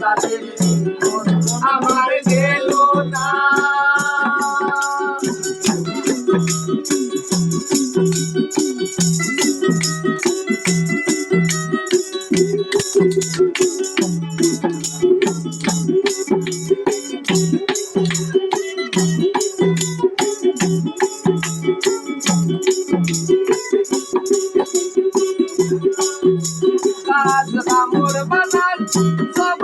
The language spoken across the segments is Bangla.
তাদের আমার গেল না। কাজ কামড় বানান সব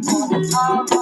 you.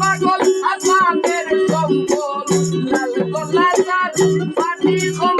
পাগল আসামের সম্বল লাল গোলাকার পাটি সম্বল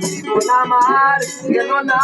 জীবন আমার গেল না